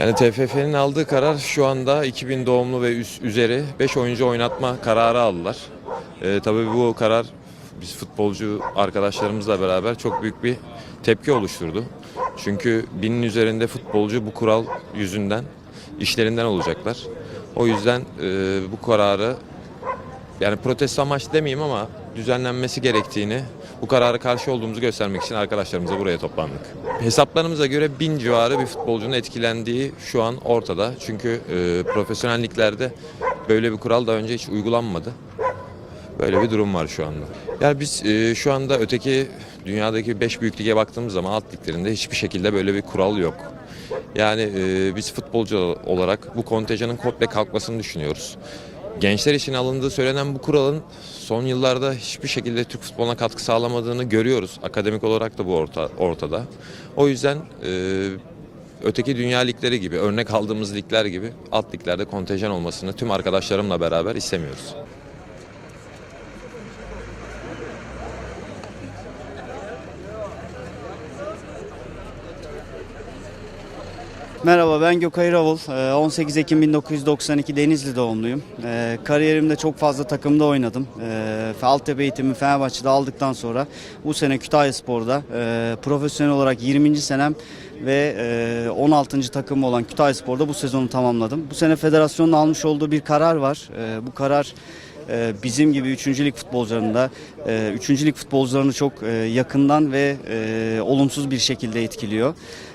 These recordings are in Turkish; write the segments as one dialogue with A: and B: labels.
A: Yani TFF'nin aldığı karar şu anda 2000 doğumlu ve üst, üzeri 5 oyuncu oynatma kararı aldılar. Ee, tabii bu karar biz futbolcu arkadaşlarımızla beraber çok büyük bir tepki oluşturdu. Çünkü binin üzerinde futbolcu bu kural yüzünden işlerinden olacaklar. O yüzden e, bu kararı yani protesto amaçlı demeyeyim ama düzenlenmesi gerektiğini, bu karara karşı olduğumuzu göstermek için arkadaşlarımıza buraya toplandık. Hesaplarımıza göre bin civarı bir futbolcunun etkilendiği şu an ortada. Çünkü e, profesyonel liglerde böyle bir kural daha önce hiç uygulanmadı. Böyle bir durum var şu anda. Yani biz e, şu anda öteki dünyadaki 5 büyük lige baktığımız zaman alt liglerinde hiçbir şekilde böyle bir kural yok. Yani e, biz futbolcu olarak bu kontenjanın komple kalkmasını düşünüyoruz. Gençler için alındığı söylenen bu kuralın son yıllarda hiçbir şekilde Türk futboluna katkı sağlamadığını görüyoruz. Akademik olarak da bu orta, ortada. O yüzden e, öteki dünya ligleri gibi, örnek aldığımız ligler gibi alt liglerde kontenjan olmasını tüm arkadaşlarımla beraber istemiyoruz.
B: Merhaba ben Gökay Ravul. Ee, 18 Ekim 1992 Denizli doğumluyum. Ee, Kariyerimde çok fazla takımda oynadım. Ee, Altyapı eğitimi Fenerbahçe'de aldıktan sonra bu sene Kütahya Spor'da profesyonel olarak 20. senem ve e, 16. takım olan Kütahya Spor'da bu sezonu tamamladım. Bu sene federasyonun almış olduğu bir karar var. Ee, Bu karar e, bizim gibi 3. lig futbolcularında 3. lig futbolcularını çok e, yakından ve e, olumsuz bir şekilde etkiliyor.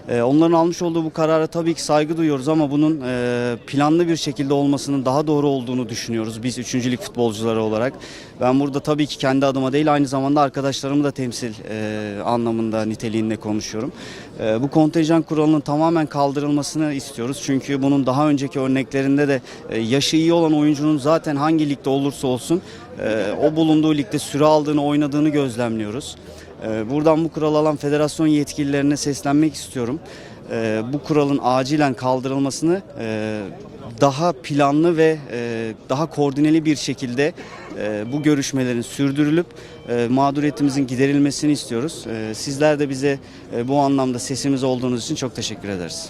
B: E, Onların almış olduğu bu karara tabii ki saygı duyuyoruz ama bunun e, planlı bir şekilde olmasının daha doğru olduğunu düşünüyoruz biz 3. lig futbolcuları olarak. Ben burada tabii ki kendi adıma değil aynı zamanda arkadaşlarımı da temsil e, anlamında niteliğinde konuşuyorum. E, Bu kontenjan kuralının tamamen kaldırılmasını istiyoruz. Çünkü bunun daha önceki örneklerinde de e, yaşı iyi olan oyuncunun zaten hangi ligde olursa olsun e, o bulunduğu ligde süre aldığını, oynadığını gözlemliyoruz. Ee, Buradan bu kural alan federasyon yetkililerine seslenmek istiyorum. Ee, Bu kuralın acilen kaldırılmasını e, daha planlı ve e, daha koordineli bir şekilde e, bu görüşmelerin sürdürülüp e, mağduriyetimizin giderilmesini istiyoruz. E, Sizler de bize e, bu anlamda sesimiz olduğunuz için çok teşekkür ederiz.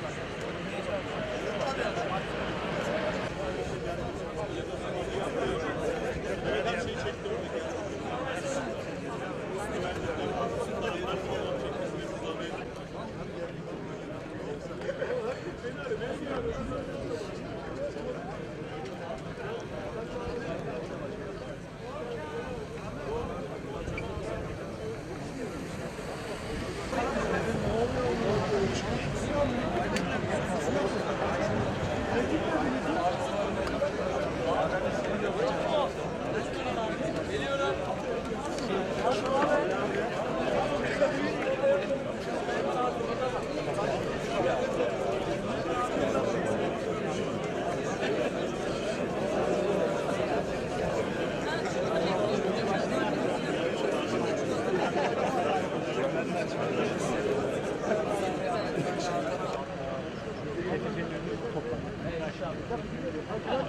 C: Yok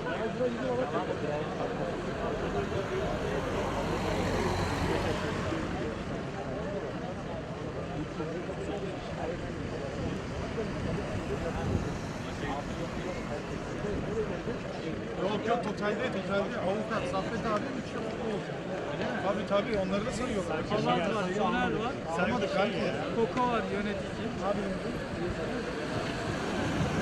C: yok totalde totalde avukat Saffet abi 3 yıl olacak. Tabii tabii onları da sayıyorlar.
D: Polat var, Soner var,
C: Saymadık kanki.
D: Koko var yönetici.
C: Abi